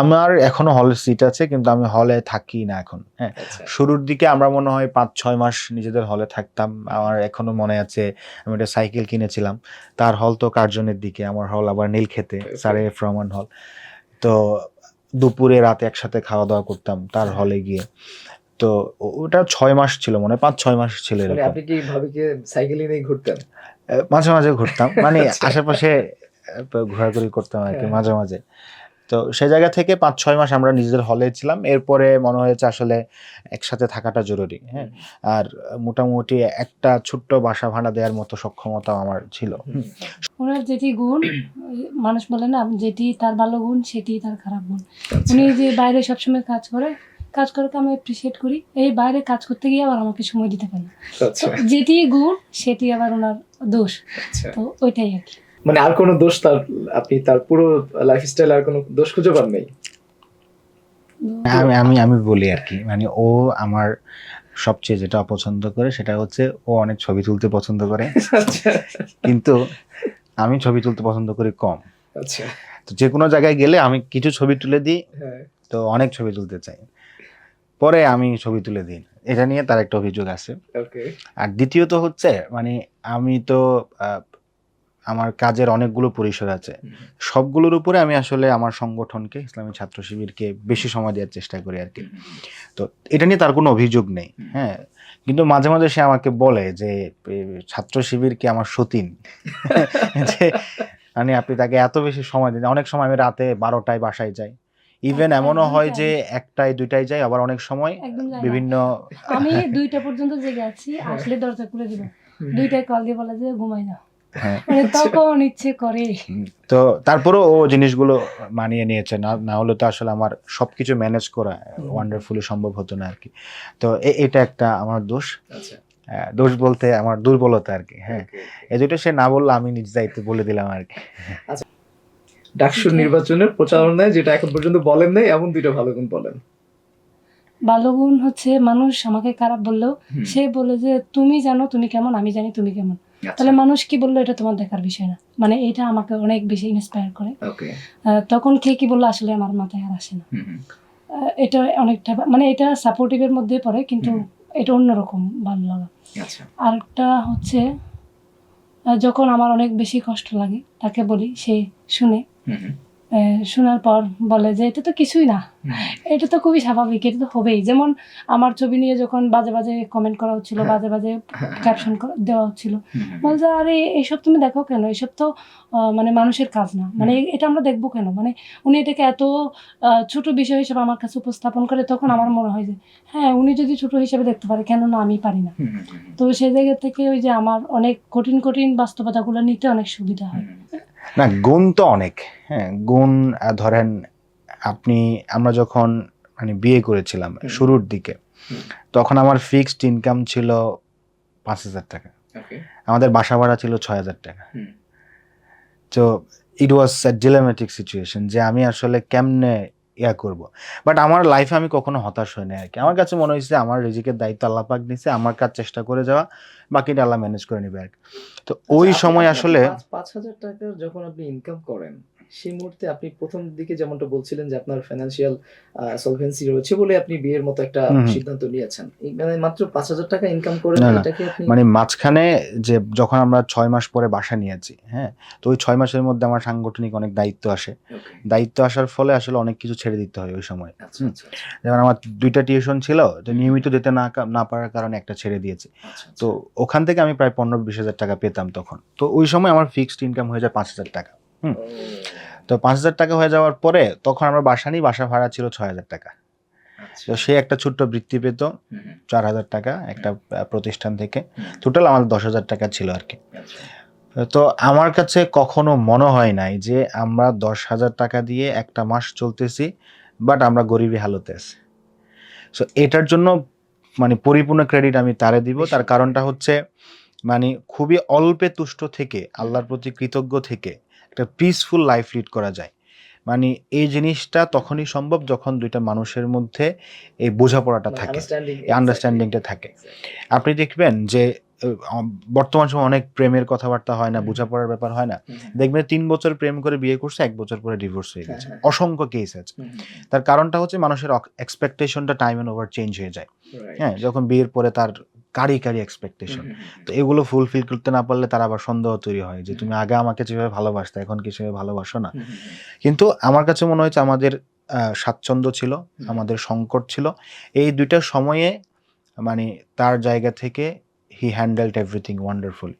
আমার এখনও হল সিট আছে কিন্তু আমি হলে থাকি না এখন। হ্যাঁ আচ্ছা। শুরুর দিকে আমরা মনে হয় পাঁচ ছয় মাস নিজেদের হলে থাকতাম। আমার এখনও মনে আছে আমি একটা সাইকেল কিনেছিলাম। তার হল তো কার্জনের দিকে আমার হল আবার নীল খেতে Okay. স্যার এফ রহমান হল তো দুপুরে রাতে একসাথে খাওয়া দাওয়া করতাম তার হলে গিয়ে। তো ওটা ছয় মাস ছিল মনে হয় পাঁচ ছয় মাস ছিল মানে আপনি কি ভাবিকে সাইকেলে নিয়ে ঘুরতেন? মাঝে মাঝে ঘুরতাম। মানে আচ্ছা। আশেপাশে ঘোরাঘুরি করতাম আর কি হ্যাঁ। মাঝে মাঝে। তো সে জায়গা থেকে পাঁচ ছয় মাস আমরা নিজেদের হলে ছিলাম। এরপরে মনে হয়েছে আসলে একসাথে থাকাটা জরুরি হ্যাঁ? আর মোটামুটি একটা ছোট্ট বাসা ভাড়া দেওয়ার মতো সক্ষমতা আমার ছিল। ওনার যেটি গুণ মানুষ বলে না যেটি তার ভালো গুণ সেটি তার খারাপ গুণ। আচ্ছা। উনি যে বাইরে সবসময় কাজ করে কাজ করে আমি অ্যাপ্রিসিয়েট করি এই বাইরে কাজ করতে গিয়ে আবার আমাকে সময় দিতে পারে না। আচ্ছা। যেটি গুণ সেটি আবার ওনার দোষ। আচ্ছা। তো ওইটাই আর কি। মানে আর কোনো দোষ তার আপনি তার পুরো লাইফস্টাইল আর কোনো দোষ খুঁজে পান নেই? আমি আমি আমি বলি আর কি। মানে ও আমার সবচেয়ে যেটা অপছন্দ করে সেটা হচ্ছে ও অনেক ছবি তুলতে পছন্দ করে। আচ্ছা। কিন্তু আমি ছবি তুলতে পছন্দ করি কম। আচ্ছা। তো যে কোনো জায়গায় গেলে আমি কিছু ছবি তুলে দিই হ্যাঁ। তো অনেক ছবি তুলতে চাই। পরে আমি ছবি তুলে দিই। এটা নিয়ে তার একটা অভিযোগ আছে। আর দ্বিতীয়ত হচ্ছে মানে আমি তো আমার কাজের অনেকগুলো পরিসর আছে। সবগুলোর উপরে আমি আসলে আমার সংগঠনকে ইসলামী ছাত্র শিবিরকে বেশি সময় দেওয়ার চেষ্টা করি আর কি তো এটা নিয়ে তার কোনো অভিযোগ নেই হ্যাঁ। কিন্তু মাঝে মাঝে সে আমাকে বলে যে ছাত্র শিবির কি আমার সতীন? যে মানে আপনি তাকে এত বেশি সময় দিন অনেক সময় আমি রাতে বারোটায় বাসায় যাই। ইভেন এমনও হয় যে একটায় দুইটায় যাই আবার অনেক সময় না। বিভিন্ন আমি দুইটা পর্যন্ত জেগে আছি আসলে দরজা খুলে দিব। দুইটায় কল দিয়ে বলে যে ঘুমাই যাও হ্যাঁ মানে তখন ইচ্ছে করে। তো তারপরেও ও জিনিসগুলো মানিয়ে নিয়েছে। না না হলে তো আসলে আমার সবকিছু ম্যানেজ করা ওয়ান্ডারফুলি সম্ভব হতো না আর কি তো এটা একটা আমার দোষ। আচ্ছা। দোষ বলতে আমার দুর্বলতা আর কি হ্যাঁ এই দুটো সে না বললে আমি নিজ দায়িত্বে বলে দিলাম আর কি ডাকসুর নির্বাচনের প্রচারণায় যেটা এখন পর্যন্ত বলেন নাই এমন দুইটা ভালো গুণ বলেন। ভালো গুণ হচ্ছে মানুষ আমাকে খারাপ বললেও সে বলে যে তুমি জানো তুমি কেমন আমি জানি তুমি কেমন। আচ্ছা। তাহলে মানুষ কি বলল এটা তোমার দেখার বিষয় না। মানে এটা আমাকে অনেক বেশি ইন্সপায়ার করে। তখন কে কি বলল আসলে আমার মাথায় আর আসে না। এটা অনেকটা মানে এটা সাপোর্টিভের মধ্যে পড়ে কিন্তু এটা অন্যরকম ভালো লাগা। আর আরেকটা হচ্ছে যখন আমার অনেক বেশি কষ্ট লাগে তাকে বলি সে শুনে শোনার পর বলে যে এটা তো কিছুই না। এটা তো খুবই স্বাভাবিক এটা তো হবেই। যেমন আমার ছবি নিয়ে যখন বাজে বাজে কমেন্ট করা হচ্ছিল বাজে বাজে ক্যাপশন দেওয়া হচ্ছিল বলছে আরে এইসব তুমি দেখো কেন? এইসব তো মানে মানুষের কাজ না। মানে এটা আমরা দেখব কেন? মানে উনি এটাকে এত ছোট বিষয় হিসেবে আমার কাছে উপস্থাপন করে তখন আমার মনে হয় যে হ্যাঁ উনি যদি ছোট হিসেবে দেখতে পারে কেন না আমি পারি না। তো সেই জায়গা থেকে ওই যে আমার অনেক কঠিন কঠিন বাস্তবতাগুলো নিতে অনেক সুবিধা হয়। না গুণ তো অনেক। হ্যাঁ গুণ ধরেন আপনি আমরা যখন মানে বিয়ে করেছিলাম শুরুর দিকে তখন আমার ফিক্সড ইনকাম ছিল পাঁচ হাজার টাকা। আমাদের বাসা ভাড়া ছিল ছয় হাজার টাকা। তো ইট ওয়াজ ডিলেমেটিক সিচুয়েশন যে আমি আসলে কেমনে ইয়া করব। বাট আমার লাইফে আমি কখনো হতাশ হই না আর কি আমার কাছে মনে হয়েছে আমার রিজিকের দায়িত্ব আল্লাহ পাক নিছে আমার কাজ চেষ্টা করে যাওয়া বাকিটা আল্লাহ ম্যানেজ করে নেবে আর কি তো ওই আচ্ছা, সময় আসলে পাঁচ হাজার টাকা যখন আপনি ইনকাম করেন সেই মুহূর্তে আপনি প্রথম দিকে যেমনটা বলছিলেন যে আপনার ফাইন্যান্সিয়াল সলভেন্সি রয়েছে বলে আপনি বিয়ের মতো একটা হুম হুম। সিদ্ধান্ত নিয়েছেন। মানে মাত্র পাঁচ হাজার টাকা ইনকাম করেন না, এটাকে আপনি মানে মাঝখানে যে যখন আমরা ছয় মাস পরে বাসা নিয়েছি হ্যাঁ তো ওই ছয় মাসের মধ্যে আমার সাংগঠনিক অনেক দায়িত্ব আসে। দায়িত্ব আসার ফলে আসলে অনেক কিছু ছেড়ে দিতে হয় ওই সময়। আচ্ছা, হুম। আচ্ছা, আচ্ছা, যেমন আমার দুইটা টিউশন ছিল তো নিয়মিত যেতে না না পারার কারণে একটা ছেড়ে দিয়েছি। তো ওখান থেকে আমি প্রায় পনেরো বিশ হাজার টাকা পেতাম তখন। তো ওই সময় আমার ফিক্সড ইনকাম হয়ে যায় পাঁচ হাজার টাকা। ও, তো পাঁচ হাজার টাকা হয়ে যাওয়ার পরে তখন আমার বাসা নিই বাসা ভাড়া ছিল ছয় হাজার টাকা। আচ্ছা, তো সে একটা ছোট্ট বৃত্তি পেত চার হাজার টাকা একটা প্রতিষ্ঠান থেকে। টোটাল আমার দশ হাজার টাকা ছিল আর কি। আচ্ছা, তো আমার কাছে কখনো মনে হয় নাই যে আমরা দশ হাজার টাকা দিয়ে একটা মাস চলতেছি বাট আমরা গরিবী হালতে আছি। সো এটার জন্য মানে পরিপূর্ণ ক্রেডিট আমি তারে দিব। তার কারণটা হচ্ছে মানে খুবই অল্পে তুষ্ট থেকে আল্লাহর প্রতি কৃতজ্ঞ থেকে একটা পিসফুল লাইফ লিড করা যায়। মানে এই জিনিসটা তখনই সম্ভব যখন দুইটা মানুষের মধ্যে এই বোঝাপড়াটা মানে থাকে এই আন্ডারস্ট্যান্ডিংটা থাকে। আপনি দেখবেন যে বর্তমান সময় অনেক প্রেমের কথাবার্তা হয় না বোঝাপড়ার ব্যাপার হয় না। দেখবেন তিন বছর প্রেম করে বিয়ে করছে এক বছর পরে ডিভোর্স হয়ে গেছে। হ্যাঁ, অসংখ্য কেস আছে। তার কারণটা হচ্ছে মানুষের এক্সপেকটেশনটা টাইম এন্ড ওভার চেঞ্জ হয়ে যায়। হ্যাঁ যখন বিয়ের পরে তার কারি কারি এক্সপেকটেশন তো এগুলো ফুলফিল করতে না পারলে তার আবার সন্দেহ তৈরি হয় যে তুমি আগে আমাকে যেভাবে ভালোবাসতে এখন কি সেভাবে ভালোবাসো না? কিন্তু আমার কাছে মনে হয়েছে আমাদের স্বাচ্ছন্দ্য ছিল আমাদের সংকট ছিল। এই দুইটা সময়ে মানে তার জায়গা থেকে হি হ্যান্ডেলড এভরিথিং ওয়ান্ডারফুল